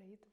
Привіт!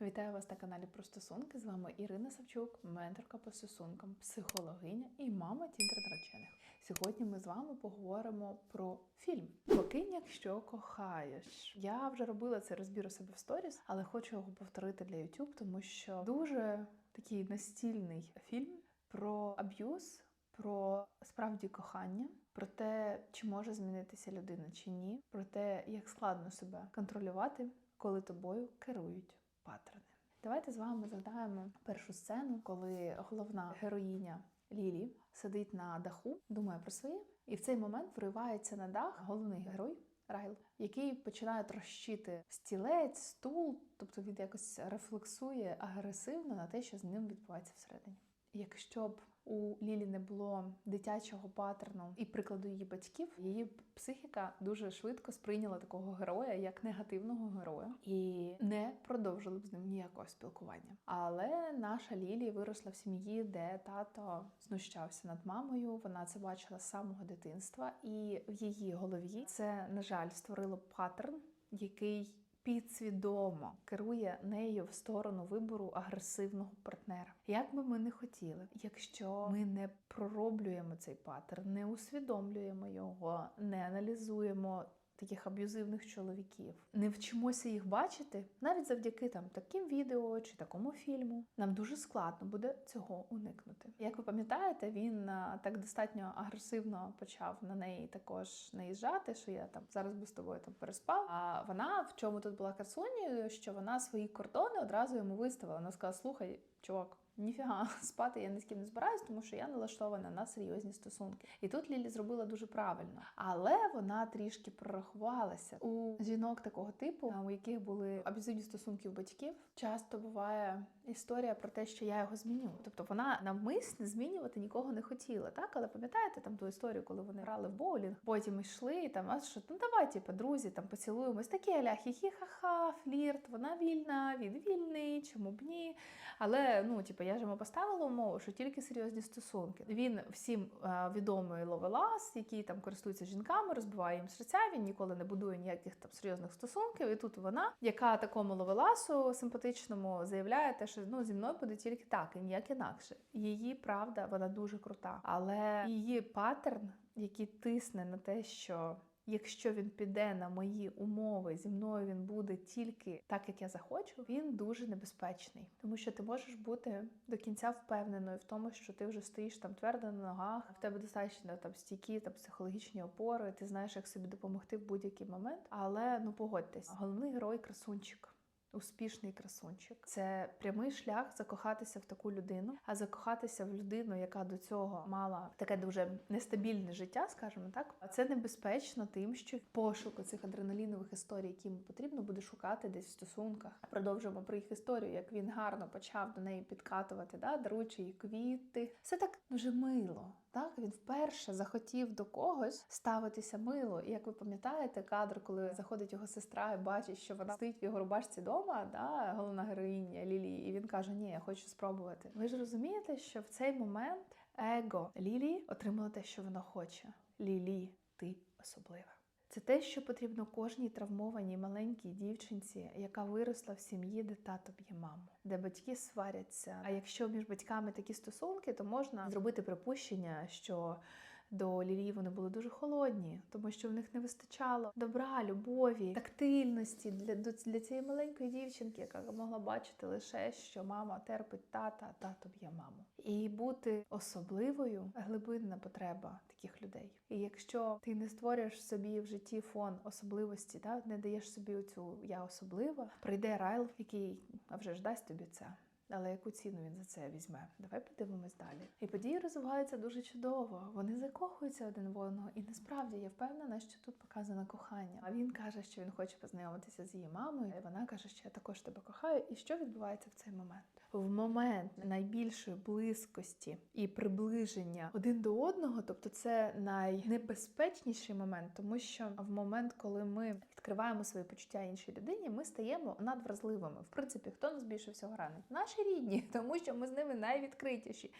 Вітаю вас на каналі про стосунки. З вами Ірина Савчук, менторка по стосункам, психологиня і мама тіндер наречених. Сьогодні ми з вами поговоримо про фільм Покинь, якщо кохаєш. Я вже робила цей розбір у себе в сторіс, але хочу його повторити для YouTube, тому що дуже такий настільний фільм про аб'юз, про справді кохання, про те, чи може змінитися людина чи ні, про те, як складно себе контролювати, коли тобою керують паттерни. Давайте з вами згадаємо першу сцену, коли головна героїня Лілі сидить на даху, думає про своє, і в цей момент вривається на дах головний герой. Райл, який починає трощити стілець, стул, тобто він якось рефлексує агресивно на те, що з ним відбувається всередині. Якщо б у Лілі не було дитячого паттерну і прикладу її батьків, її психіка дуже швидко сприйняла такого героя як негативного героя і не продовжили б з ним ніякого спілкування. Але наша Лілі виросла в сім'ї, де тато знущався над мамою. Вона це бачила з самого дитинства, і в її голові це, на жаль, створило паттерн, який підсвідомо керує нею в сторону вибору агресивного партнера. Як би ми не хотіли, якщо ми не пророблюємо цей паттерн, не усвідомлюємо його, не аналізуємо. Таких аб'юзивних чоловіків не вчимося їх бачити навіть завдяки там таким відео чи такому фільму. Нам дуже складно буде цього уникнути. Як ви пам'ятаєте, він так достатньо агресивно почав на неї також наїжджати, що я там зараз би з тобою там переспав. А вона в чому тут була красунею, що вона свої кордони одразу йому виставила. Вона сказала: слухай, чувак. Ніфіга спати я ні з ким не збираюсь, тому що я налаштована на серйозні стосунки. І тут Лілі зробила дуже правильно, але вона трішки прорахувалася у жінок такого типу, у яких були аб'юзивні стосунки у батьків. Часто буває історія про те, що я його зміню. Тобто вона навмисне змінювати нікого не хотіла. Так, але пам'ятаєте там ту історію, коли вони грали в боулінг, потім йшли і там а що ну давай, типу, друзі, там поцілуємось. Такі аля хі-хі, ха-ха, флірт, вона вільна, він вільний, чому б ні. Але ну, типу, я ж йому поставила умову, що тільки серйозні стосунки. Він всім е, відомий ловелас, який там користується жінками, розбиває їм серця. Він ніколи не будує ніяких там серйозних стосунків. І тут вона, яка такому ловеласу симпатичному заявляє те, що ну зі мною буде тільки так і ніяк інакше. Її правда, вона дуже крута, але її паттерн, який тисне на те, що. Якщо він піде на мої умови, зі мною він буде тільки так, як я захочу, він дуже небезпечний, тому що ти можеш бути до кінця впевненою в тому, що ти вже стоїш там твердо на ногах, в тебе достатньо там стійкі там психологічні опори, ти знаєш, як собі допомогти в будь-який момент. Але ну погодьтесь, головний герой красунчик. Успішний красунчик це прямий шлях закохатися в таку людину, а закохатися в людину, яка до цього мала таке дуже нестабільне життя, скажімо так. А це небезпечно тим, що пошуку цих адреналінових історій, які йому потрібно буде шукати десь в стосунках. Продовжуємо про їх історію, як він гарно почав до неї підкатувати, да, даруючи їй квіти. Все так дуже мило. Так, він вперше захотів до когось ставитися мило. І як ви пам'ятаєте, кадр, коли заходить його сестра і бачить, що вона стоїть в його рубашці вдома, да, головна героїня Лілі, і він каже: Ні, я хочу спробувати. Ви ж розумієте, що в цей момент его Лілі отримало те, що воно хоче. Лілі, ти особлива. Це те, що потрібно кожній травмованій маленькій дівчинці, яка виросла в сім'ї, де тато б'є маму, де батьки сваряться. А якщо між батьками такі стосунки, то можна зробити припущення, що до Лілії вони були дуже холодні, тому що в них не вистачало добра, любові, тактильності для, для цієї маленької дівчинки, яка могла бачити лише, що мама терпить тата, а тато б'є маму. І бути особливою глибинна потреба таких людей. І якщо ти не створюєш собі в житті фон особливості, да, не даєш собі оцю я особлива, прийде Райл, який вже ж дасть тобі це. Але яку ціну він за це візьме? Давай подивимось далі. І події розвиваються дуже чудово. Вони закохуються один в одного, і насправді я впевнена, що тут показано кохання. А він каже, що він хоче познайомитися з її мамою. І вона каже, що я також тебе кохаю. І що відбувається в цей момент? В момент найбільшої близькості і приближення один до одного, тобто це найнебезпечніший момент, тому що в момент, коли ми відкриваємо свої почуття іншій людині, ми стаємо надвразливими. В принципі, хто нас більше всього ранить? Наші рідні, тому що ми з ними найвідкритіші.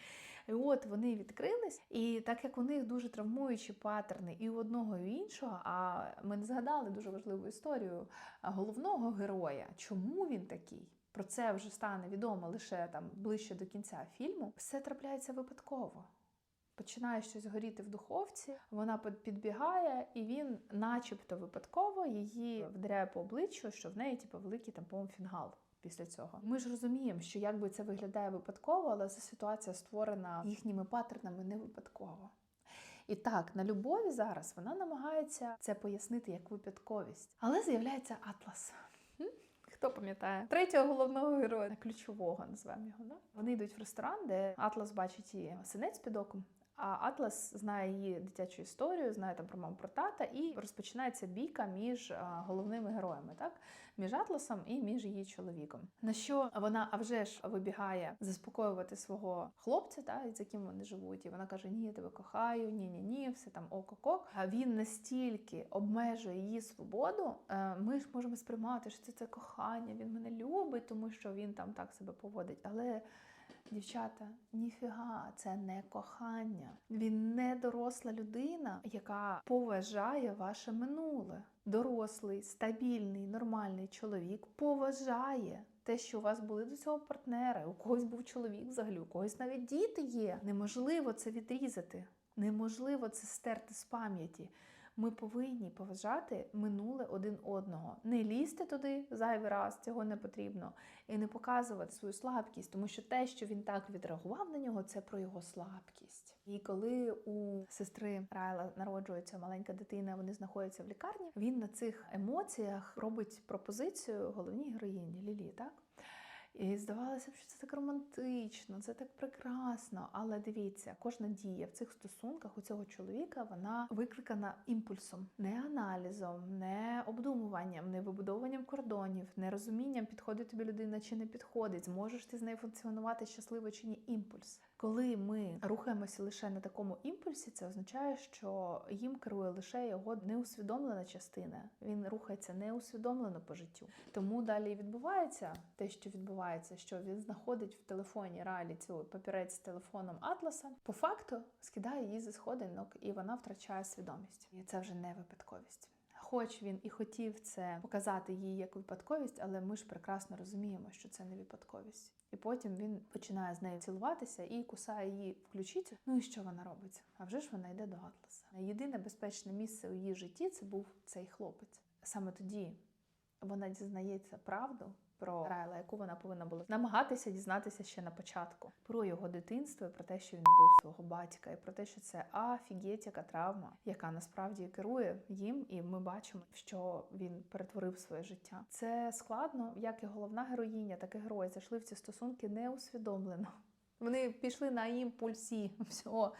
І от вони відкрились, і так як у них дуже травмуючі паттерни і у одного, і у іншого, а ми не згадали дуже важливу історію головного героя, чому він такий. Про це вже стане відомо лише там ближче до кінця фільму. Все трапляється випадково. Починає щось горіти в духовці, вона підбігає, і він, начебто, випадково її вдаряє по обличчю, що в неї, типу, великий там, по-моєму, фінгал після цього. Ми ж розуміємо, що якби це виглядає випадково, але ця ситуація створена їхніми паттернами не випадково. І так, на любові зараз вона намагається це пояснити як випадковість. Але з'являється Атлас. Хто пам'ятає? Третього головного героя, ключового назвемо його. Да? Вони йдуть в ресторан, де Атлас бачить її синець під оком. А Атлас знає її дитячу історію, знає там про маму про тата, і розпочинається бійка між головними героями, так між Атласом і між її чоловіком. На що вона а вже ж вибігає заспокоювати свого хлопця, та з яким вони живуть. І вона каже: Ні, я тебе кохаю, ні, ні, ні, все там ок-ок-ок. А він настільки обмежує її свободу. е, Ми ж можемо сприймати, що це, це кохання. Він мене любить, тому що він там так себе поводить. Але Дівчата, ніфіга, це не кохання. Він не доросла людина, яка поважає ваше минуле. Дорослий, стабільний, нормальний чоловік поважає те, що у вас були до цього партнери. У когось був чоловік взагалі, у когось навіть діти є. Неможливо це відрізати. Неможливо це стерти з пам'яті. Ми повинні поважати минуле один одного, не лізти туди зайвий раз, цього не потрібно, і не показувати свою слабкість, тому що те, що він так відреагував на нього, це про його слабкість. І коли у сестри Райла народжується маленька дитина, вони знаходяться в лікарні. Він на цих емоціях робить пропозицію головній героїні Лілі, так? І здавалося б, що це так романтично, це так прекрасно. Але дивіться, кожна дія в цих стосунках у цього чоловіка вона викликана імпульсом, не аналізом, не обдумуванням, не вибудовуванням кордонів, не розумінням, підходить тобі людина чи не підходить, зможеш ти з нею функціонувати щасливо чи ні. Імпульс. Коли ми рухаємося лише на такому імпульсі, це означає, що їм керує лише його неусвідомлена частина. Він рухається неусвідомлено по життю. Тому далі відбувається те, що відбувається, що він знаходить в телефоні Ралі цю папірець з телефоном Атласа. По факту скидає її зі сходинок, і вона втрачає свідомість. І це вже не випадковість. Хоч він і хотів це показати їй як випадковість, але ми ж прекрасно розуміємо, що це не випадковість. І потім він починає з нею цілуватися і кусає її в ключицю. Ну і що вона робить? А вже ж вона йде до Атласа. Єдине безпечне місце у її житті це був цей хлопець. Саме тоді вона дізнається правду про Райла, яку вона повинна була намагатися дізнатися ще на початку, про його дитинство, про те, що він вбив свого батька, і про те, що це афігеть, яка травма, яка насправді керує їм, і ми бачимо, що він перетворив своє життя. Це складно, як і головна героїня, так і герой зайшли в ці стосунки неусвідомлено. Вони пішли на імпульсі всього.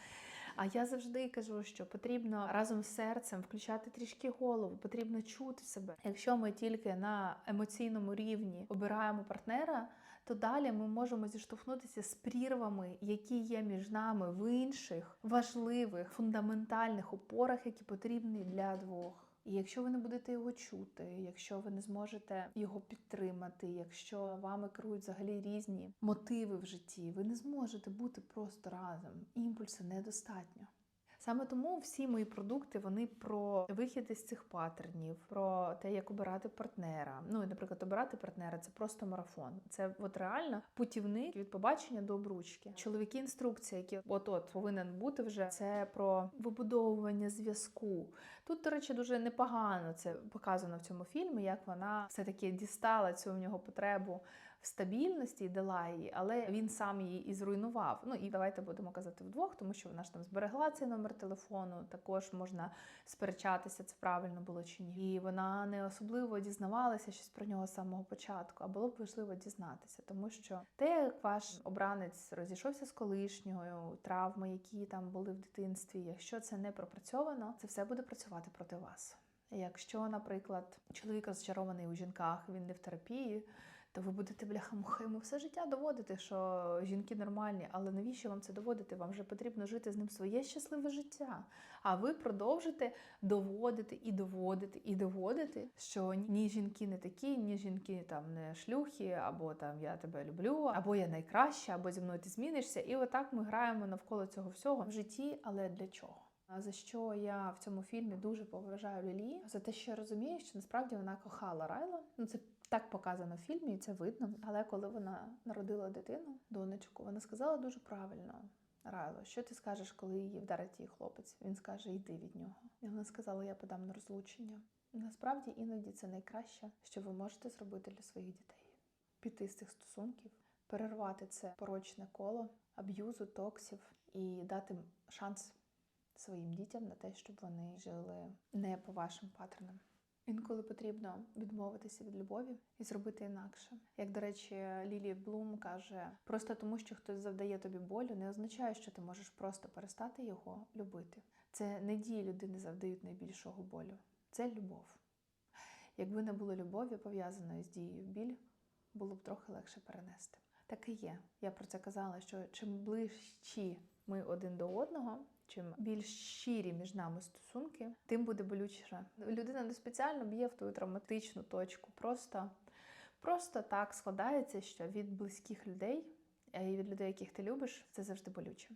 А я завжди кажу, що потрібно разом з серцем включати трішки голову, потрібно чути себе. Якщо ми тільки на емоційному рівні обираємо партнера, то далі ми можемо зіштовхнутися з прірвами, які є між нами в інших важливих фундаментальних опорах, які потрібні для двох. І якщо ви не будете його чути, якщо ви не зможете його підтримати, якщо вами керують взагалі різні мотиви в житті, ви не зможете бути просто разом. Імпульсу недостатньо. Саме тому всі мої продукти вони про вихід із цих паттернів, про те, як обирати партнера. Ну, і, наприклад, обирати партнера це просто марафон. Це от реально путівник від побачення до обручки. Чоловіки інструкція, які от от повинен бути вже це про вибудовування зв'язку. Тут, до речі, дуже непогано це показано в цьому фільмі, як вона все таки дістала цю в нього потребу в стабільності і дала її, але він сам її і зруйнував. Ну і давайте будемо казати вдвох, тому що вона ж там зберегла цей номер телефону. Також можна сперечатися, це правильно було чи ні. І вона не особливо дізнавалася щось про нього з самого початку, а було б важливо дізнатися, тому що те, як ваш обранець розійшовся з колишньою, травми, які там були в дитинстві, якщо це не пропрацьовано, це все буде працювати проти вас. Якщо, наприклад, чоловік розчарований у жінках, він не в терапії, то ви будете бляха-муха все життя доводити, що жінки нормальні. Але навіщо вам це доводити? Вам же потрібно жити з ним своє щасливе життя. А ви продовжите доводити і доводити і доводити, що ні жінки не такі, ні жінки там не шлюхи, або там я тебе люблю, або я найкраща, або зі мною ти змінишся. І отак ми граємо навколо цього всього в житті. Але для чого? За що я в цьому фільмі дуже поважаю Лілі, за те, що я розумію, що насправді вона кохала Райла. Ну це так показано в фільмі, і це видно. Але коли вона народила дитину, донечку, вона сказала дуже правильно. Райло, що ти скажеш, коли її вдарить її хлопець? Він скаже, йди від нього. І вона сказала, я подам на розлучення. Насправді іноді це найкраще, що ви можете зробити для своїх дітей. Піти з цих стосунків, перервати це порочне коло аб'юзу, токсів і дати шанс своїм дітям на те, щоб вони жили не по вашим паттернам. Інколи потрібно відмовитися від любові і зробити інакше. Як, до речі, Лілі Блум каже: просто тому, що хтось завдає тобі болю, не означає, що ти можеш просто перестати його любити. Це не дії людини завдають найбільшого болю, це любов. Якби не було любові, пов'язаної з дією біль, було б трохи легше перенести. Так і є. Я про це казала, що чим ближчі ми один до одного, чим більш щирі між нами стосунки, тим буде болючіше. Людина не спеціально б'є в твою травматичну точку. Просто, просто так складається, що від близьких людей е, і від людей, яких ти любиш, це завжди болюче.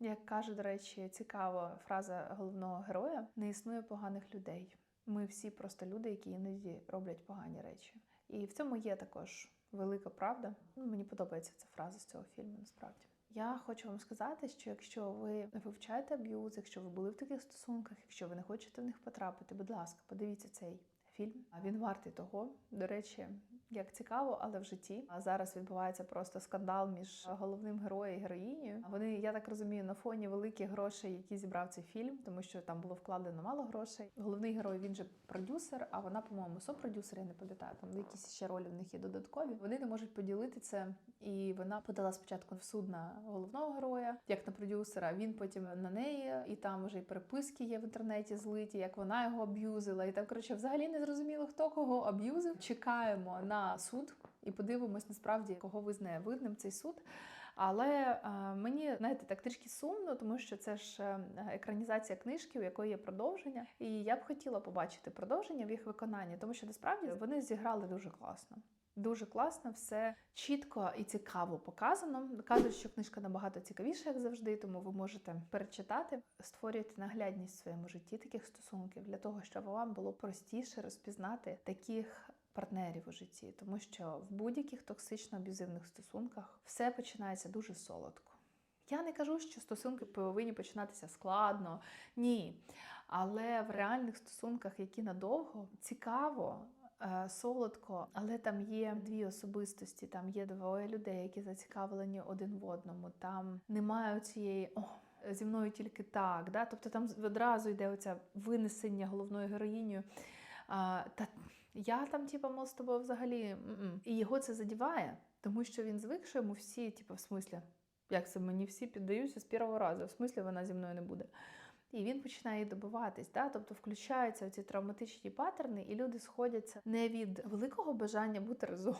Як каже, до речі, цікава фраза головного героя: не існує поганих людей. Ми всі просто люди, які іноді роблять погані речі. І в цьому є також велика правда. Ну, мені подобається ця фраза з цього фільму, насправді. Я хочу вам сказати, що якщо ви вивчаєте аб'юз, якщо ви були в таких стосунках, якщо ви не хочете в них потрапити, будь ласка, подивіться цей фільм. А Він вартий того. До речі, як цікаво, але в житті а зараз відбувається просто скандал між головним героєм і героїнею. Вони, я так розумію, на фоні великих грошей, які зібрав цей фільм, тому що там було вкладено мало грошей. Головний герой він же продюсер, а вона, по-моєму, сопродюсер, я не пам'ятаю. Там якісь ще ролі в них є додаткові. Вони не можуть поділити це, і вона подала спочатку в суд на головного героя, як на продюсера. Він потім на неї, і там вже й переписки є в інтернеті злиті, як вона його аб'юзила. І там коротше, взагалі не зрозуміло, хто кого аб'юзив. Чекаємо на суд і подивимось насправді, кого визнає видним цей суд. Але е, мені знаєте, так трішки сумно, тому що це ж е, екранізація книжки, у якої є продовження. І я б хотіла побачити продовження в їх виконанні, тому що насправді вони зіграли дуже класно. Дуже класно, все чітко і цікаво показано. Кажуть, що книжка набагато цікавіша, як завжди, тому ви можете перечитати, створюйте наглядність в своєму житті таких стосунків для того, щоб вам було простіше розпізнати таких партнерів у житті, тому що в будь-яких токсично-аб'юзивних стосунках все починається дуже солодко. Я не кажу, що стосунки повинні починатися складно, ні. Але в реальних стосунках, які надовго, цікаво, е, солодко, але там є дві особистості, там є двоє людей, які зацікавлені один в одному. Там немає цієї о. Зі мною тільки так, да? тобто там одразу йде оце винесення головною героїнею. Та я там, типа, мол, з тобою взагалі. м-м. І його це задіває, тому що він звик, що йому всі, типа, в смислі, як це мені всі піддаються з першого разу, в смислі вона зі мною не буде. І він починає добиватись, да? тобто включаються ці травматичні паттерни, і люди сходяться не від великого бажання бути разом,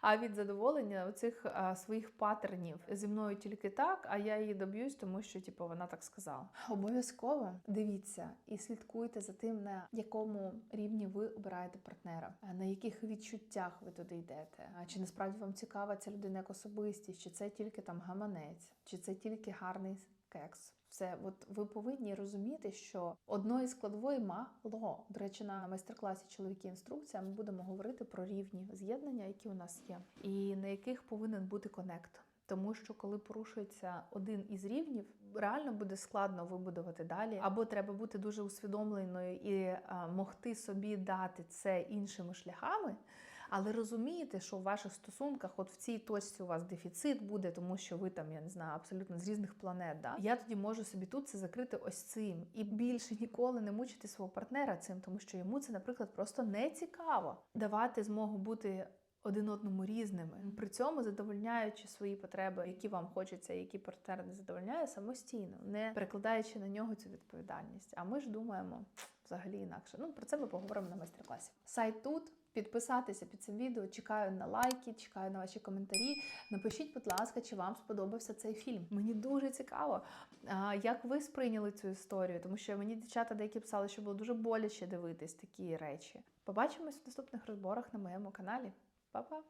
а від задоволення оцих а, своїх паттернів зі мною тільки так, а я її доб'юсь, тому що типу, вона так сказала. Обов'язково дивіться і слідкуйте за тим, на якому рівні ви обираєте партнера, на яких відчуттях ви туди йдете. А чи насправді вам цікава ця людина як особистість, чи це тільки там гаманець, чи це тільки гарний кекс. Все, от ви повинні розуміти, що одної складової мало. До речі, на майстер-класі чоловіки інструкція ми будемо говорити про рівні з'єднання, які у нас є, і на яких повинен бути конект. Тому що коли порушується один із рівнів, реально буде складно вибудувати далі, або треба бути дуже усвідомленою і а, могти собі дати це іншими шляхами. Але розумієте, що в ваших стосунках, от в цій точці у вас дефіцит буде, тому що ви там, я не знаю, абсолютно з різних планет. Да? Я тоді можу собі тут це закрити ось цим і більше ніколи не мучити свого партнера цим, тому що йому це, наприклад, просто не цікаво давати змогу бути. Один одному різними, при цьому задовольняючи свої потреби, які вам хочеться, які партнер не задовольняє самостійно, не перекладаючи на нього цю відповідальність. А ми ж думаємо взагалі інакше. Ну про це ми поговоримо на майстер-класі. Сайт тут підписатися під цим відео. Чекаю на лайки, чекаю на ваші коментарі. Напишіть, будь ласка, чи вам сподобався цей фільм. Мені дуже цікаво, як ви сприйняли цю історію, тому що мені дівчата деякі писали, що було дуже боляче дивитись такі речі. Побачимось в наступних розборах на моєму каналі. Па-па!